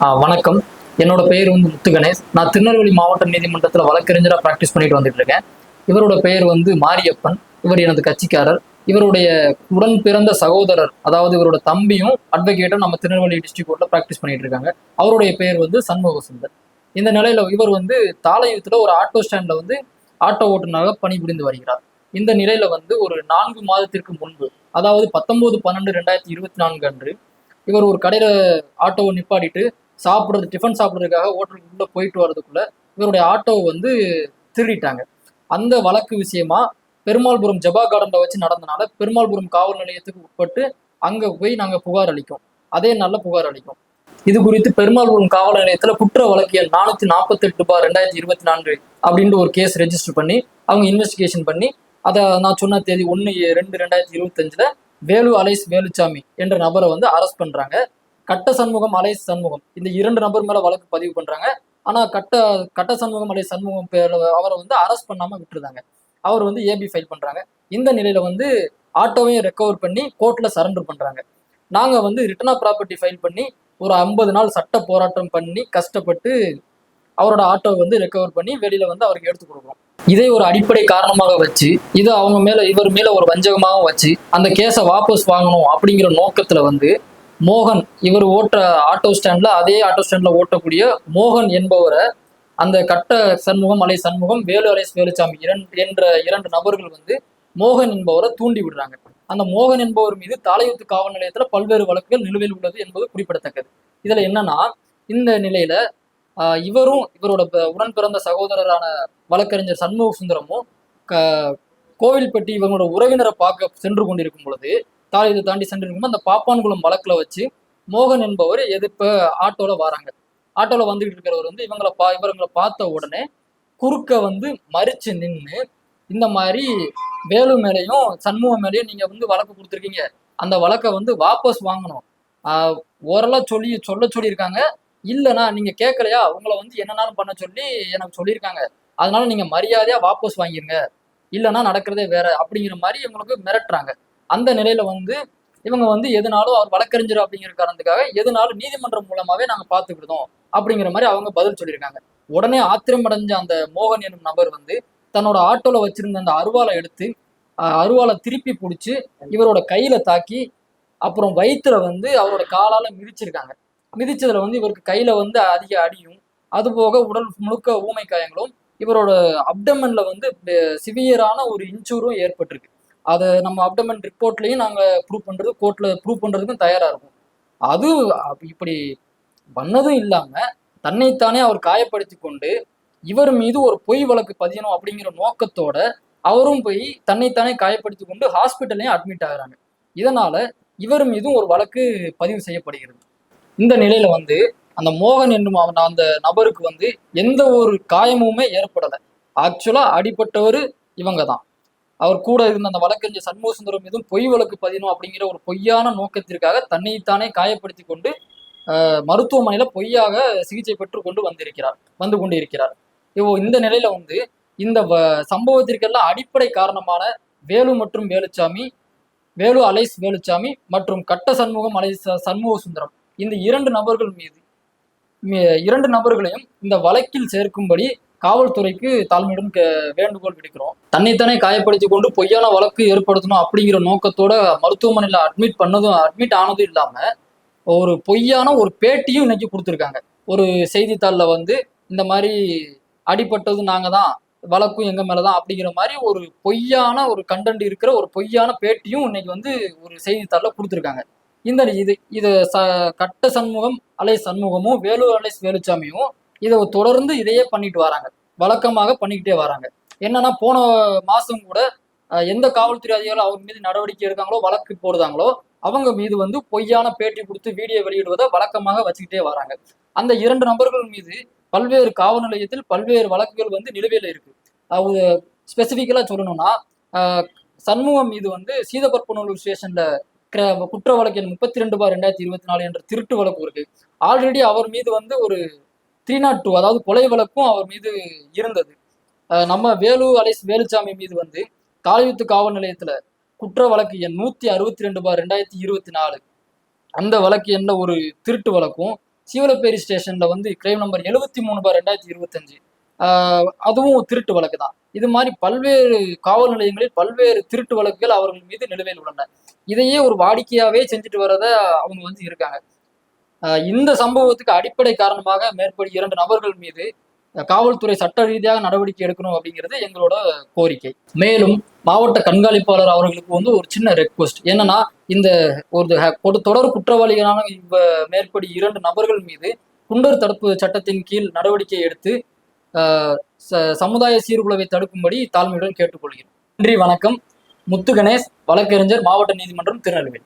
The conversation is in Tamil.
வணக்கம். என்னோட பெயர் வந்து முத்து கணேஷ். நான் திருநெல்வேலி மாவட்ட நீதிமன்றத்தில் வழக்கறிஞராக ப்ராக்டிஸ் பண்ணிட்டு வந்துட்டு இருக்கேன். இவரோட பெயர் வந்து மாரியப்பன். இவர் எனது கட்சிக்காரர். இவருடைய உடன் பிறந்த சகோதரர் அதாவது இவரோட தம்பியும் அட்வொகேட்டும் நம்ம திருநெல்வேலி டிஸ்ட்ரிக் கோர்ட்டில் ப்ராக்டிஸ் பண்ணிட்டு இருக்காங்க. அவருடைய பெயர் வந்து சண்முக சுந்தர் இந்த நிலையில இவர் வந்து தாளையத்தில் ஒரு ஆட்டோ ஸ்டாண்டில் வந்து ஆட்டோ ஓட்டுநராக பணிபுரிந்து வருகிறார். இந்த நிலையில வந்து ஒரு நான்கு மாதத்திற்கு முன்பு அதாவது பத்தொன்பது பன்னெண்டு ரெண்டாயிரத்தி இருபத்தி நான்கு அன்று இவர் ஒரு கடையில ஆட்டோவை நிப்பாடிட்டு சாப்பிட்றது டிஃபன் சாப்பிட்றதுக்காக ஹோட்டலுக்குள்ளே போயிட்டு வரதுக்குள்ளே இவருடைய ஆட்டோவை வந்து திருடிட்டாங்க. அந்த வழக்கு விஷயமா பெருமாள்புரம் ஜபா கார்டனில் வச்சு நடந்தனால பெருமாள்புரம் காவல் நிலையத்துக்கு உட்பட்டு அங்கே போய் நாங்கள் புகார் அளிக்கும். அதே நல்ல புகார் அளிக்கும். இது குறித்து பெருமாள்புரம் காவல் நிலையத்தில் குற்ற வழக்கு எண் நாற்பத்தெட்டு நாற்பத்தி பார் ரெண்டாயிரத்தி இருபத்தி நான்கு அப்படின்ட்டு ஒரு கேஸ் ரெஜிஸ்டர் பண்ணி அவங்க இன்வெஸ்டிகேஷன் பண்ணி அதை நான் சொன்ன தேதி ஒன்று ரெண்டு ரெண்டாயிரத்தி இருபத்தஞ்சில் வேலு அலைஸ் வேலுச்சாமி என்ற நபரை வந்து அரெஸ்ட் பண்ணுறாங்க கட்ட சண்முகம் அலை சண்முகம். இந்த இரண்டு நபர் மேல வழக்கு பதிவு பண்றாங்க. ஆனா கட்ட கட்ட சண்முகம் அலை சண்முகம் பேர்ல அவரை வந்து அரெஸ்ட் பண்ணாம விட்டுருந்தாங்க அவர் வந்து ஏபி ஃபைல் பண்றாங்க. இந்த நிலையில வந்து ஆட்டோவையும் ரெக்கவர் பண்ணி கோர்ட்ல சரண்டர் பண்றாங்க. நாங்க வந்து ரிட்டர்ன் ஆஃப் ப்ராப்பர்ட்டி ஃபைல் பண்ணி ஒரு ஐம்பது நாள் சட்ட போராட்டம் பண்ணி கஷ்டப்பட்டு அவரோட ஆட்டோவை வந்து ரெக்கவர் பண்ணி வெளியில வந்து அவருக்கு எடுத்து கொடுக்குறோம். இதை ஒரு அடிப்படை காரணமாக வச்சு இது அவங்க மேல இவர் மேல ஒரு வஞ்சகமாகவும் வச்சு அந்த கேஸை வாபஸ் வாங்கணும் அப்படிங்கிற நோக்கத்துல வந்து மோகன் இவர் ஓட்ட ஆட்டோ ஸ்டாண்ட்ல அதே ஆட்டோ ஸ்டாண்ட்ல ஓட்டக்கூடிய மோகன் என்பவரை அந்த கட்ட சண்முகம் அலை சண்முகம் வேலு அலை வேலுச்சாமி இரண்டு என்ற இரண்டு நபர்கள் வந்து மோகன் என்பவரை தூண்டி விடுறாங்க. அந்த மோகன் என்பவர் மீது தாலையூத்து காவல் நிலையத்துல பல்வேறு வழக்குகள் நிலுவையில் உள்ளது என்பது குறிப்பிடத்தக்கது. இதுல என்னன்னா இந்த நிலையில இவரும் இவரோட ப- உடன் பிறந்த சகோதரரான வழக்கறிஞர் சண்முக சுந்தரமும் க- கோவில்பட்டி இவங்களோட உறவினரை பார்க்க சென்று கொண்டிருக்கும் பொழுது தாளையத்தை தாண்டி சென்று இருக்கும்போது அந்த பாப்பான்குளம் வழக்கில் வச்சு மோகன் என்பவர் எதிர்ப்ப ஆட்டோவில் வராங்க. ஆட்டோவில் வந்துகிட்டு இருக்கிறவர் வந்து இவங்களை பா இவங்களை பார்த்த உடனே குறுக்க வந்து மறிச்சு நின்று இந்த மாதிரி வேலு மேலேயும் சண்முகம் மேலேயும் நீங்கள் வந்து வழக்கு கொடுத்துருக்கீங்க. அந்த வழக்கை வந்து வாபஸ் வாங்கணும். ஓரளவு சொல்லி சொல்ல சொல்லியிருக்காங்க. இல்லைனா நீங்கள் கேட்கலையா? உங்களை வந்து என்னென்னாலும் பண்ண சொல்லி எனக்கு சொல்லியிருக்காங்க. அதனால நீங்கள் மரியாதையாக வாபஸ் வாங்கிருங்க. இல்லைன்னா நடக்கிறதே வேற அப்படிங்கிற மாதிரி இவங்களுக்கு மிரட்டுறாங்க. அந்த நிலையில வந்து இவங்க வந்து எதுனாலும் அவர் வழக்கறிஞர் அப்படிங்கிற காரணத்துக்காக எதுனாலும் நீதிமன்றம் மூலமாவே நாங்க பார்த்துக்கிட்டோம் அப்படிங்கிற மாதிரி அவங்க பதில் சொல்லியிருக்காங்க. உடனே ஆத்திரமடைஞ்ச அந்த மோகன் எனும் நபர் வந்து தன்னோட ஆட்டோல வச்சிருந்த அந்த அருவாளை எடுத்து அருவாலை அருவாளை திருப்பி பிடிச்சி இவரோட கையில தாக்கி அப்புறம் வயிற்றுல வந்து அவரோட காலால மிதிச்சிருக்காங்க. மிதிச்சதுல வந்து இவருக்கு கையில வந்து அதிக அடியும். அது போக உடல் முழுக்க ஊமை காயங்களும் இவரோட அப்டமன்ல வந்து சிவியரான ஒரு இன்சூரும் ஏற்பட்டிருக்கு. அதை நம்ம அப்டமன் ரிப்போர்ட்லையும் நாங்க ப்ரூவ் பண்றது கோர்ட்ல ப்ரூவ் பண்றதுக்கும் தயாரா இருக்கும். அது இப்படி பண்ணதும் இல்லாம தன்னைத்தானே அவர் காயப்படுத்தி கொண்டு இவர் மீது ஒரு பொய் வழக்கு பதியணும் அப்படிங்கிற நோக்கத்தோட அவரும் போய் தன்னைத்தானே காயப்படுத்தி கொண்டு ஹாஸ்பிட்டல்லையும் அட்மிட் ஆகிறாங்க. இதனால இவர் மீதும் ஒரு வழக்கு பதிவு செய்யப்படுகிறது. இந்த நிலையில வந்து அந்த மோகன் என்னும் அவன் அந்த நபருக்கு வந்து எந்த ஒரு காயமுமே ஏற்படலை. ஆக்சுவலா அடிபட்டவர் இவங்க தான். அவர் கூட இருந்த அந்த வழக்கறிஞர் சண்முக சுந்தரம் மீதும் பொய் வழக்கு பதியணும் அப்படிங்கிற ஒரு பொய்யான நோக்கத்திற்காக தன்னைத்தானே காயப்படுத்தி கொண்டு மருத்துவமனையில் மருத்துவமனையில பொய்யாக சிகிச்சை பெற்று கொண்டு வந்திருக்கிறார் வந்து கொண்டு இருக்கிறார் இப்போ இந்த நிலையில வந்து இந்த வ- சம்பவத்திற்கெல்லாம் அடிப்படை காரணமான வேலு மற்றும் வேலுச்சாமி வேலு அலைஸ் வேலுச்சாமி மற்றும் கட்ட சண்முகம் அலைஸ் சண்முக சுந்தரம் இந்த இரண்டு நபர்கள் மீது இரண்டு நபர்களையும் இந்த வழக்கில் சேர்க்கும்படி காவல்துறைக்கு தாழ்மையுடன் வேண்டுகோள் விடுக்கிறோம். தன்னைத்தானே காயப்படுத்தி கொண்டு பொய்யான வழக்கு ஏற்படுத்தணும் அப்படிங்கிற நோக்கத்தோட மருத்துவமனையில் அட்மிட் பண்ணதும் அட்மிட் ஆனதும் இல்லாம ஒரு பொய்யான ஒரு பேட்டியும் இன்னைக்கு கொடுத்துருக்காங்க. ஒரு செய்தித்தாளில் வந்து இந்த மாதிரி அடிபட்டது நாங்கள் தான் வழக்கும் எங்கள் மேலே தான் அப்படிங்கிற மாதிரி ஒரு பொய்யான ஒரு கண்டென்ட் இருக்கிற ஒரு பொய்யான பேட்டியும் இன்னைக்கு வந்து ஒரு செய்தித்தாளில் கொடுத்துருக்காங்க. இந்த இது இது ச கட்ட சண்முகம் அலை சண்முகமும் வேலூர் அலை வேலுச்சாமியும் இதை தொடர்ந்து இதையே பண்ணிட்டு வராங்க. வழக்கமாக பண்ணிக்கிட்டே வராங்க. என்னன்னா போன மாசம் கூட எந்த காவல்துறை அதிகாரிகள் அவங்க மீது நடவடிக்கை எடுக்காங்களோ வழக்கு போடுதாங்களோ அவங்க மீது வந்து பொய்யான பேட்டி கொடுத்து வீடியோ வெளியிடுவதை வழக்கமாக வச்சுக்கிட்டே வராங்க. அந்த இரண்டு நபர்கள் மீது பல்வேறு காவல் நிலையத்தில் பல்வேறு வழக்குகள் வந்து நிலுவையில் இருக்கு. அவங்க ஸ்பெசிஃபிக்கலா சொல்லணும்னா சண்முகம் மீது வந்து சீதப்பற்பனூர் ஸ்டேஷன்ல கிர- குற்ற வழக்கு முப்பத்தி ரெண்டு பார் ரெண்டாயிரத்தி இருபத்தி நாலு என்ற திருட்டு வழக்கு இருக்கு. ஆல்ரெடி அவர் மீது வந்து ஒரு த்ரீ நாட் டூ அதாவது கொலை வழக்கும் அவர் மீது இருந்தது. நம்ம வேலு அலைஸ் வேலுச்சாமி மீது வந்து காலியுத்து காவல் நிலையத்துல குற்ற வழக்கு எண் நூத்தி அறுபத்தி ரெண்டு பார் ரெண்டாயிரத்தி இருபத்தி நாலு. அந்த வழக்கு என்ன ஒரு திருட்டு வழக்கும்? சீவலப்பேரி ஸ்டேஷன்ல வந்து கிரைம் நம்பர் எழுபத்தி மூணு பார் ரெண்டாயிரத்தி இருபத்தஞ்சு. ஆஹ் அதுவும் திருட்டு வழக்கு தான். இது மாதிரி பல்வேறு காவல் நிலையங்களில் பல்வேறு திருட்டு வழக்குகள் அவர்கள் மீது நிலுவையில் உள்ளன. இதையே ஒரு வாடிக்கையாவே செஞ்சுட்டு வரத அவங்க வந்து இருக்காங்க. இந்த சம்பவத்துக்கு அடிப்படை காரணமாக மேற்படி இரண்டு நபர்கள் மீது காவல்துறை சட்ட ரீதியாக நடவடிக்கை எடுக்கணும் அப்படிங்கிறது எங்களோட கோரிக்கை. மேலும் மாவட்ட கண்காணிப்பாளர் அவர்களுக்கு வந்து ஒரு சின்ன ரெக்வஸ்ட் என்னன்னா இந்த ஒரு ஒரு தொடர் குற்றவாளிகளான இவ்வ மேற்படி இரண்டு நபர்கள் மீது குண்டர் தடுப்பு சட்டத்தின் கீழ் நடவடிக்கை எடுத்து ச- சமுதாய சீர்குலைவை தடுக்கும்படி தாழ்மையுடன் கேட்டுக்கொள்கிறோம். நன்றி வணக்கம். முத்து கணேஷ் வழக்கறிஞர் மாவட்ட நீதிமன்றம் திருநெல்வேலி.